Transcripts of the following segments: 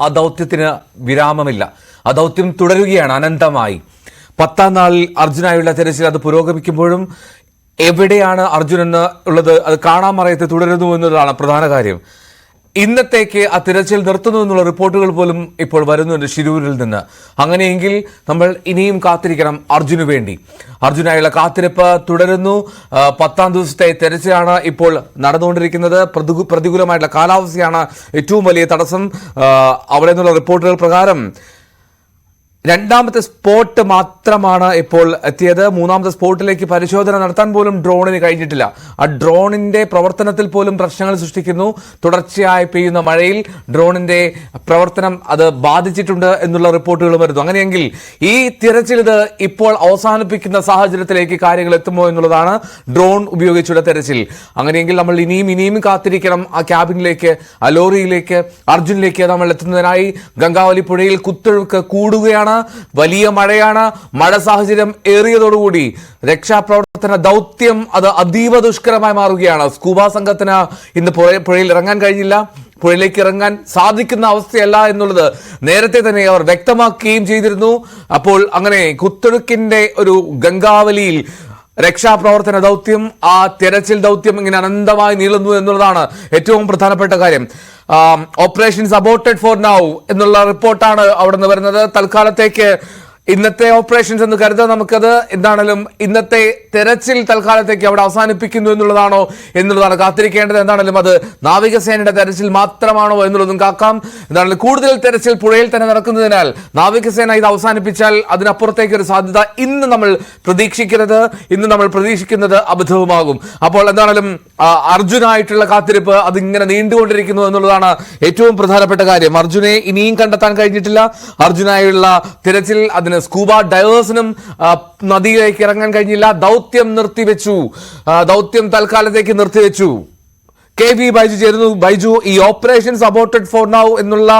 ആ ദൗത്യത്തിന് വിരാമമില്ല. ആ ദൗത്യം തുടരുകയാണ് അനന്തമായി. പത്താം നാളിൽ അർജുനായുള്ള തെരച്ചിൽ അത് പുരോഗമിക്കുമ്പോഴും എവിടെയാണ് അർജുൻ എന്ന് ഉള്ളത് അത് കാണാൻ മറയത്ത് തുടരുന്നു എന്നുള്ളതാണ് പ്രധാന കാര്യം. ഇന്നത്തേക്ക് ആ തിരച്ചിൽ നിർത്തുന്നു എന്നുള്ള റിപ്പോർട്ടുകൾ പോലും ഇപ്പോൾ വരുന്നുണ്ട് ശിരൂരിൽ നിന്ന്. അങ്ങനെയെങ്കിൽ നമ്മൾ ഇനിയും കാത്തിരിക്കണം അർജുന് വേണ്ടി. അർജുനായുള്ള കാത്തിരിപ്പ് തുടരുന്നു. പത്താം ദിവസത്തെ തെരച്ചിലാണ് ഇപ്പോൾ നടന്നുകൊണ്ടിരിക്കുന്നത്. പ്രതികൂ- പ്രതികൂലമായിട്ടുള്ള കാലാവസ്ഥയാണ് ഏറ്റവും വലിയ തടസ്സം. അവിടെ നിന്നുള്ള റിപ്പോർട്ടുകൾ പ്രകാരം രണ്ടാമത്തെ സ്പോട്ട് മാത്രമാണ് ഇപ്പോൾ എത്തിയത്. മൂന്നാമത്തെ സ്പോട്ടിലേക്ക് പരിശോധന നടത്താൻ പോലും ഡ്രോണിന് കഴിഞ്ഞിട്ടില്ല. ആ ഡ്രോണിന്റെ പ്രവർത്തനത്തിൽ പോലും പ്രശ്നങ്ങൾ സൃഷ്ടിക്കുന്നു. തുടർച്ചയായി പെയ്യുന്ന മഴയിൽ ഡ്രോണിന്റെ പ്രവർത്തനം അത് ബാധിച്ചിട്ടുണ്ട് എന്നുള്ള റിപ്പോർട്ടുകൾ വരുന്നു. അങ്ങനെയെങ്കിൽ ഈ തിരച്ചിൽ ഇത് ഇപ്പോൾ അവസാനിപ്പിക്കുന്ന സാഹചര്യത്തിലേക്ക് കാര്യങ്ങൾ എത്തുമോ എന്നുള്ളതാണ് ഡ്രോൺ ഉപയോഗിച്ചുള്ള തെരച്ചിൽ. അങ്ങനെയെങ്കിൽ നമ്മൾ ഇനിയും ഇനിയും കാത്തിരിക്കണം. ആ ക്യാബിനിലേക്ക് ആ ലോറിയിലേക്ക് അർജുനിലേക്ക് നമ്മൾ എത്തുന്നതിനായി ഗംഗാവലി പുഴയിൽ കുത്തൊഴുക്ക് കൂടുകയാണ് വലിയ മഴയാണ്. മഴ സാഹചര്യം ഏറിയതോടുകൂടി രക്ഷാപ്രവർത്തന ദൗത്യം അത് അതീവ ദുഷ്കരമായി മാറുകയാണ്. സ്കൂബ സംഘത്തിന് ഇന്ന് പുഴയിൽ ഇറങ്ങാൻ കഴിഞ്ഞില്ല. പുഴയിലേക്ക് ഇറങ്ങാൻ സാധിക്കുന്ന അവസ്ഥയല്ല എന്നുള്ളത് നേരത്തെ തന്നെ അവർ വ്യക്തമാക്കുകയും ചെയ്തിരുന്നു. അപ്പോൾ അങ്ങനെ കുത്തൊഴുക്കിന്റെ ഒരു ഗംഗാവലിയിൽ രക്ഷാപ്രവർത്തന ദൗത്യം ആ തിരച്ചിൽ ദൗത്യം ഇങ്ങനെ അനന്തമായി നീളുന്നു എന്നുള്ളതാണ് ഏറ്റവും പ്രധാനപ്പെട്ട കാര്യം. ഓപ്പറേഷൻസ് അബോട്ടഡ് ഫോർ നൗ എന്നുള്ള റിപ്പോർട്ടാണ് അവിടെ നിന്ന് വരുന്നത്. തൽക്കാലത്തേക്ക് ഇന്നത്തെ ഓപ്പറേഷൻസ് എന്ന് കരുതാം നമുക്കത്. എന്താണെങ്കിലും ഇന്നത്തെ തെരച്ചിൽ തൽക്കാലത്തേക്ക് അവിടെ അവസാനിപ്പിക്കുന്നു എന്നുള്ളതാണോ എന്നുള്ളതാണ് കാത്തിരിക്കേണ്ടത്. എന്താണെങ്കിലും അത് നാവികസേനയുടെ തെരച്ചിൽ മാത്രമാണോ എന്നുള്ളതും കാക്കാം. എന്താണെങ്കിലും കൂടുതൽ തെരച്ചിൽ പുഴയിൽ തന്നെ നടക്കുന്നതിനാൽ നാവികസേന ഇത് അവസാനിപ്പിച്ചാൽ അതിനപ്പുറത്തേക്ക് ഒരു സാധ്യത ഇന്ന് നമ്മൾ പ്രതീക്ഷിക്കുന്നത് ഇന്ന് നമ്മൾ പ്രതീക്ഷിക്കുന്നത് അബദ്ധവുമാകും. അപ്പോൾ എന്താണെങ്കിലും അർജുനായിട്ടുള്ള കാത്തിരിപ്പ് അതിങ്ങനെ നീണ്ടുകൊണ്ടിരിക്കുന്നു എന്നുള്ളതാണ് ഏറ്റവും പ്രധാനപ്പെട്ട കാര്യം. അർജുനെ ഇനിയും കണ്ടെത്താൻ കഴിഞ്ഞിട്ടില്ല. അർജുനായുള്ള തിരച്ചിൽ അതിന് സ്കൂബ ഡൈവേഴ്സിനും നദിയിലേക്ക് ഇറങ്ങാൻ കഴിഞ്ഞില്ല. ദൗത്യം നിർത്തിവെച്ചു. ദൗത്യം തൽക്കാലത്തേക്ക് നിർത്തിവെച്ചു. കെ വി ബൈജു ചേരുന്നു. ബൈജു ഈ ഓപ്പറേഷൻ സപ്പോർട്ടഡ് ഫോർ നൗ എന്നുള്ള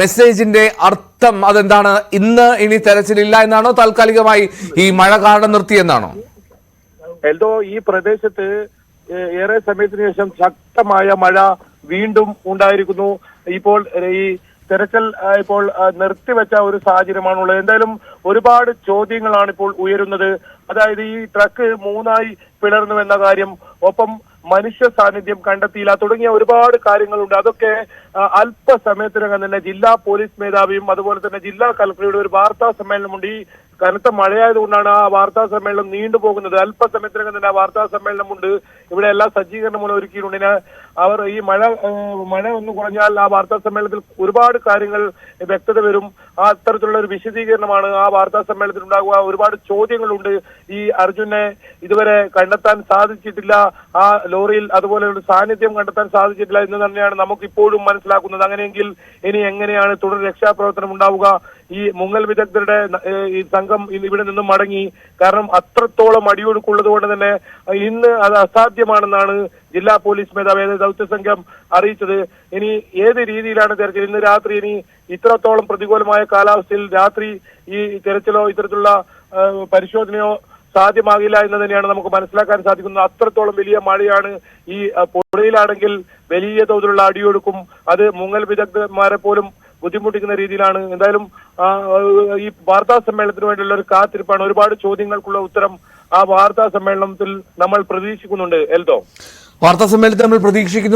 മെസ്സേജിന്റെ അർത്ഥം അതെന്താണ്? ഇന്ന് ഇനി തെരച്ചിലില്ല എന്നാണോ? താൽക്കാലികമായി ഈ മഴ കാരണം നിർത്തിയെന്നാണോ എന്തോ ഈ പ്രദേശത്ത് ഏറെ സമയത്തിന് ശേഷം ശക്തമായ മഴ വീണ്ടും ഉണ്ടായിരിക്കുന്നു. ഇപ്പോൾ ഈ തെരച്ചിൽ ഇപ്പോൾ നിർത്തിവെച്ച ഒരു സാഹചര്യമാണുള്ളത്. എന്തായാലും ഒരുപാട് ചോദ്യങ്ങളാണ് ഇപ്പോൾ ഉയരുന്നത്. അതായത് ഈ ട്രക്ക് മൂന്നായി പിളർന്നു എന്ന കാര്യം ഒപ്പം മനുഷ്യ സാന്നിധ്യം കണ്ടെത്തിയില്ല തുടങ്ങിയ ഒരുപാട് കാര്യങ്ങളുണ്ട്. അതൊക്കെ അല്പസമയത്തിനകം തന്നെ ജില്ലാ പോലീസ് മേധാവിയും അതുപോലെ തന്നെ ജില്ലാ കലക്ടറുടെ ഒരു വാർത്താ സമ്മേളനമുണ്ട്. ഈ കനത്ത മഴയായതുകൊണ്ടാണ് ആ വാർത്താ സമ്മേളനം നീണ്ടുപോകുന്നത് അല്പസമയത്തിനകം തന്നെ ആ വാർത്താ സമ്മേളനമുണ്ട്. ഇവിടെ എല്ലാ സജ്ജീകരണങ്ങളും ഒരുക്കിയിട്ടുണ്ട്. അവർ ഈ മഴ മഴ ഒന്ന് കുറഞ്ഞാൽ ആ വാർത്താ സമ്മേളനത്തിൽ ഒരുപാട് കാര്യങ്ങൾ വ്യക്തത വരും. ആ അത്തരത്തിലുള്ള ഒരു വിശദീകരണമാണ് ആ വാർത്താ സമ്മേളനത്തിൽ ഉണ്ടാകുക. ഒരുപാട് ചോദ്യങ്ങളുണ്ട്. ഈ അർജുനെ ഇതുവരെ കണ്ടെത്താൻ സാധിച്ചിട്ടില്ല. ആ ലോറിയിൽ അതുപോലെ ഒരു സാന്നിധ്യം കണ്ടെത്താൻ സാധിച്ചിട്ടില്ല എന്ന് തന്നെയാണ് നമുക്ക് ഇപ്പോഴും മനസ്സിലാക്കുന്നത്. അങ്ങനെയെങ്കിൽ ഇനി എങ്ങനെയാണ് തുടർ രക്ഷാപ്രവർത്തനം ഉണ്ടാവുക? ഈ മുങ്ങൽ വിദഗ്ധരുടെ ഈ സംഘം ഇന്ന് ഇവിടെ നിന്നും മടങ്ങി. കാരണം അത്രത്തോളം അടിയൊഴുക്കുള്ളത് കൊണ്ട് തന്നെ ഇന്ന് അത് അസാധ്യമാണെന്നാണ് ജില്ലാ പോലീസ് മേധാവി ദൗത്യ സംഘം അറിയിച്ചത്. ഇനി ഏത് രീതിയിലാണ് തെരച്ചിൽ? ഇന്ന് രാത്രി ഇനി ഇത്രത്തോളം പ്രതികൂലമായ കാലാവസ്ഥയിൽ രാത്രി ഈ തെരച്ചിലോ ഇത്തരത്തിലുള്ള പരിശോധനയോ സാധ്യമാകില്ല എന്ന് തന്നെയാണ് നമുക്ക് മനസ്സിലാക്കാൻ സാധിക്കുന്നത്. അത്രത്തോളം വലിയ മഴയാണ് ഈ പുഴയിലാണെങ്കിൽ വലിയ തോതിലുള്ള അടിയൊഴുക്കും. അത് മുങ്ങൽ വിദഗ്ധന്മാരെ പോലും ബുദ്ധിമുട്ടിക്കുന്ന രീതിയിലാണ്. എന്തായാലും ഈ വാർത്താ സമ്മേളനത്തിന് വേണ്ടിയുള്ള ഒരു കാത്തിരിപ്പാണ്. ഒരുപാട് ചോദ്യങ്ങൾക്കുള്ള ഉത്തരം ആ വാർത്താ സമ്മേളനത്തിൽ നമ്മൾ പ്രതീക്ഷിക്കുന്നുണ്ട്. എൽദോ? വാർത്താ സമ്മേളനത്തിൽ നമ്മൾ പ്രതീക്ഷിക്കുന്നു.